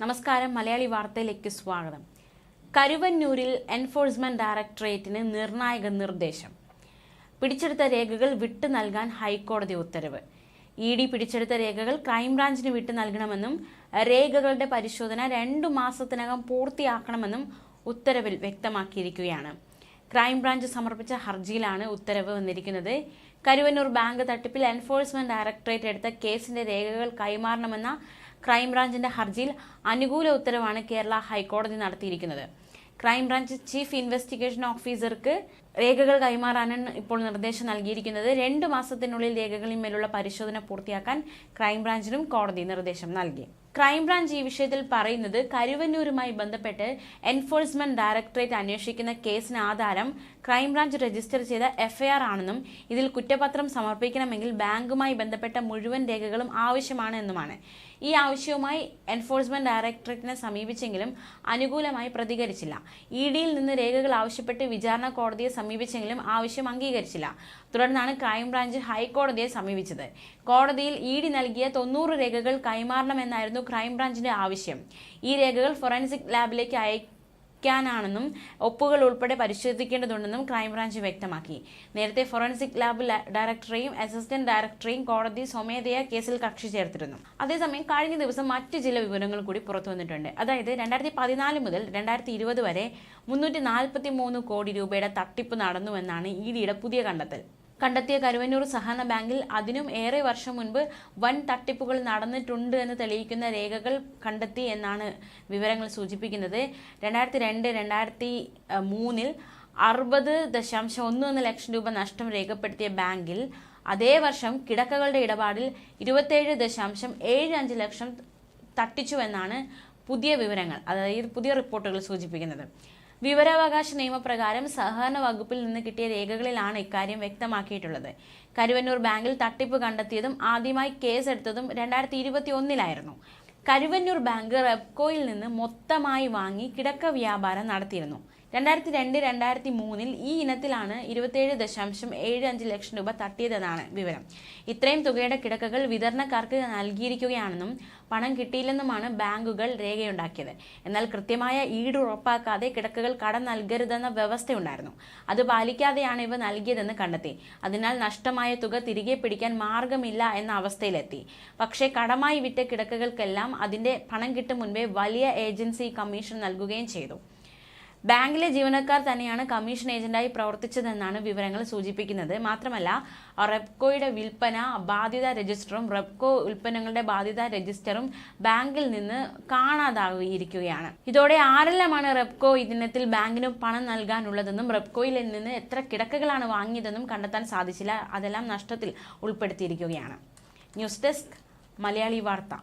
നമസ്കാരം. മലയാളി വാർത്തയിലേക്ക് സ്വാഗതം. കരുവന്നൂരിൽ എൻഫോഴ്സ്മെന്റ് ഡയറക്ടറേറ്റിന് നിർണായക നിർദ്ദേശം. പിടിച്ചെടുത്ത രേഖകൾ വിട്ടു നൽകാൻ ഹൈക്കോടതി ഉത്തരവ്. ഇ ഡി പിടിച്ചെടുത്ത രേഖകൾ ക്രൈംബ്രാഞ്ചിന് വിട്ടു നൽകണമെന്നും രേഖകളുടെ പരിശോധന രണ്ടു മാസത്തിനകം പൂർത്തിയാക്കണമെന്നും ഉത്തരവിൽ വ്യക്തമാക്കിയിരിക്കുകയാണ്. ക്രൈംബ്രാഞ്ച് സമർപ്പിച്ച ഹർജിയിലാണ് ഉത്തരവ് വന്നിരിക്കുന്നത്. കരുവന്നൂർ ബാങ്ക് തട്ടിപ്പിൽ എൻഫോഴ്സ്മെന്റ് ഡയറക്ടറേറ്റ് എടുത്ത കേസിന്റെ രേഖകൾ കൈമാറണമെന്ന ക്രൈംബ്രാഞ്ചിന്റെ ഹർജിയിൽ അനുകൂല ഉത്തരവാണ് കേരള ഹൈക്കോടതി നടത്തിയിരിക്കുന്നത്. ക്രൈംബ്രാഞ്ച് ചീഫ് ഇൻവെസ്റ്റിഗേഷൻ ഓഫീസർക്ക് രേഖകൾ കൈമാറാനാണ് ഇപ്പോൾ നിർദ്ദേശം നൽകിയിരിക്കുന്നത്. രണ്ട് മാസത്തിനുള്ളിൽ രേഖകളിന്മേലുള്ള പരിശോധന പൂർത്തിയാക്കാൻ ക്രൈംബ്രാഞ്ചിനും കോടതി നിർദ്ദേശം നൽകി. ക്രൈംബ്രാഞ്ച് ഈ വിഷയത്തിൽ പറയുന്നത് കരുവന്നൂരുമായി ബന്ധപ്പെട്ട് എൻഫോഴ്സ്മെന്റ് ഡയറക്ടറേറ്റ് അന്വേഷിക്കുന്ന കേസിന് ആധാരം ക്രൈംബ്രാഞ്ച് രജിസ്റ്റർ ചെയ്ത എഫ്ഐആർ ആണെന്നും ഇതിൽ കുറ്റപത്രം സമർപ്പിക്കണമെങ്കിൽ ബാങ്കുമായി ബന്ധപ്പെട്ട മുഴുവൻ രേഖകളും ആവശ്യമാണെന്നുമാണ് ഈ ആവശ്യവുമായി എൻഫോഴ്സ്മെന്റ് ഡയറക്ടറേറ്റിനെ സമീപിച്ചെങ്കിലും അനുകൂലമായി പ്രതികരിച്ചില്ല. ഇ ഡിയിൽ നിന്ന് രേഖകൾ ആവശ്യപ്പെട്ട് വിചാരണ കോടതിയെ സമീപിച്ചെങ്കിലും ആവശ്യം അംഗീകരിച്ചില്ല. തുടർന്നാണ് ക്രൈംബ്രാഞ്ച് ഹൈക്കോടതിയെ സമീപിച്ചത്. കോടതിയിൽ ഇ ഡി നൽകിയ തൊണ്ണൂറ് രേഖകൾ കൈമാറണമെന്നായിരുന്നു ക്രൈംബ്രാഞ്ചിന്റെ ആവശ്യം. ഈ രേഖകൾ ഫോറൻസിക് ലാബിലേക്ക് അയക്കാനാണെന്നും ഒപ്പുകൾ ഉൾപ്പെടെ പരിശോധിക്കേണ്ടതുണ്ടെന്നും ക്രൈംബ്രാഞ്ച് വ്യക്തമാക്കി. നേരത്തെ ഫോറൻസിക് ലാബ് ഡയറക്ടറെയും അസിസ്റ്റന്റ് ഡയറക്ടറെയും കോടതി സ്വമേധയാ കേസിൽ കക്ഷി ചേർത്തിരുന്നു. അതേസമയം കഴിഞ്ഞ ദിവസം മറ്റു ചില വിവരങ്ങൾ കൂടി പുറത്തു വന്നിട്ടുണ്ട്. അതായത് രണ്ടായിരത്തി പതിനാല് മുതൽ രണ്ടായിരത്തി ഇരുപത് വരെ മുന്നൂറ്റി നാൽപ്പത്തി മൂന്ന് കോടി രൂപയുടെ തട്ടിപ്പ് നടന്നുവെന്നാണ് ഇ ഡിയുടെ പുതിയ കണ്ടെത്തൽ. കണ്ടെത്തിയ കരുവന്നൂർ സഹകരണ ബാങ്കിൽ അതിനും ഏറെ വർഷം മുൻപ് വൻ തട്ടിപ്പുകൾ നടന്നിട്ടുണ്ട് എന്ന് തെളിയിക്കുന്ന രേഖകൾ കണ്ടെത്തി എന്നാണ് വിവരങ്ങൾ സൂചിപ്പിക്കുന്നത്. രണ്ടായിരത്തി രണ്ട് രണ്ടായിരത്തി മൂന്നിൽ അറുപത് ദശാംശം ഒന്ന് ഒന്ന് ലക്ഷം രൂപ നഷ്ടം രേഖപ്പെടുത്തിയ ബാങ്കിൽ അതേ വർഷം കിടക്കകളുടെ ഇടപാടിൽ ഇരുപത്തേഴ് ദശാംശം ഏഴ് അഞ്ച് ലക്ഷം തട്ടിച്ചുവെന്നാണ് പുതിയ വിവരങ്ങൾ അതായത് പുതിയ റിപ്പോർട്ടുകൾ സൂചിപ്പിക്കുന്നത്. വിവരാവകാശ നിയമപ്രകാരം സഹകരണ വകുപ്പിൽ നിന്ന് കിട്ടിയ രേഖകളിലാണ് ഇക്കാര്യം വ്യക്തമാക്കിയിട്ടുള്ളത്. കരുവന്നൂർ ബാങ്കിൽ തട്ടിപ്പ് കണ്ടെത്തിയതും ആദ്യമായി കേസെടുത്തതും രണ്ടായിരത്തി ഇരുപത്തി ഒന്നിലായിരുന്നു കരുവന്നൂർ ബാങ്ക് റെപ്കോയിൽ നിന്ന് മൊത്തമായി വാങ്ങി കിടക്ക വ്യാപാരം നടത്തിയിരുന്നു. രണ്ടായിരത്തി രണ്ട് രണ്ടായിരത്തി മൂന്നിൽ ഈ ഇനത്തിലാണ് ഇരുപത്തേഴ് ദശാംശം ഏഴ് അഞ്ച് ലക്ഷം രൂപ തട്ടിയതെന്നാണ് വിവരം. ഇത്രയും തുകയുടെ കിടക്കകൾ വിതരണക്കാർക്ക് നൽകിയിരിക്കുകയാണെന്നും പണം കിട്ടിയില്ലെന്നുമാണ് ബാങ്കുകൾ രേഖയുണ്ടാക്കിയത്. എന്നാൽ കൃത്യമായ ഈട് ഉറപ്പാക്കാതെ കിടക്കകൾ കടം നൽകരുതെന്ന വ്യവസ്ഥയുണ്ടായിരുന്നു. അത് പാലിക്കാതെയാണ് ഇവ നൽകിയതെന്ന് കണ്ടെത്തി. അതിനാൽ നഷ്ടമായ തുക തിരികെ പിടിക്കാൻ മാർഗമില്ല എന്ന അവസ്ഥയിലെത്തി. പക്ഷേ കടമായി വിറ്റ കിടക്കകൾക്കെല്ലാം അതിന്റെ പണം കിട്ടും മുൻപേ വലിയ ഏജൻസി കമ്മീഷൻ നൽകുകയും ചെയ്തു. ബാങ്കിലെ ജീവനക്കാർ തന്നെയാണ് കമ്മീഷൻ ഏജന്റായി പ്രവർത്തിച്ചതെന്നാണ് വിവരങ്ങൾ സൂചിപ്പിക്കുന്നത്. മാത്രമല്ല റെപ്കോയുടെ വിൽപ്പന ബാധ്യത രജിസ്റ്ററും റെപ്കോ ഉൽപ്പന്നങ്ങളുടെ ബാധ്യത രജിസ്റ്ററും ബാങ്കിൽ നിന്ന് കാണാതാവുകയിരിക്കുകയാണ് ഇതോടെ ആരെല്ലാമാണ് റെപ്കോ ഇതിനത്തിൽ ബാങ്കിന് പണം നൽകാനുള്ളതെന്നും റെപ്കോയിൽ നിന്ന് എത്ര കിടക്കകളാണ് വാങ്ങിയതെന്നും കണ്ടെത്താൻ സാധിച്ചില്ല. അതെല്ലാം നഷ്ടത്തിൽ ഉൾപ്പെടുത്തിയിരിക്കുകയാണ്. ന്യൂസ് ഡെസ്ക് മലയാളി വാർത്ത.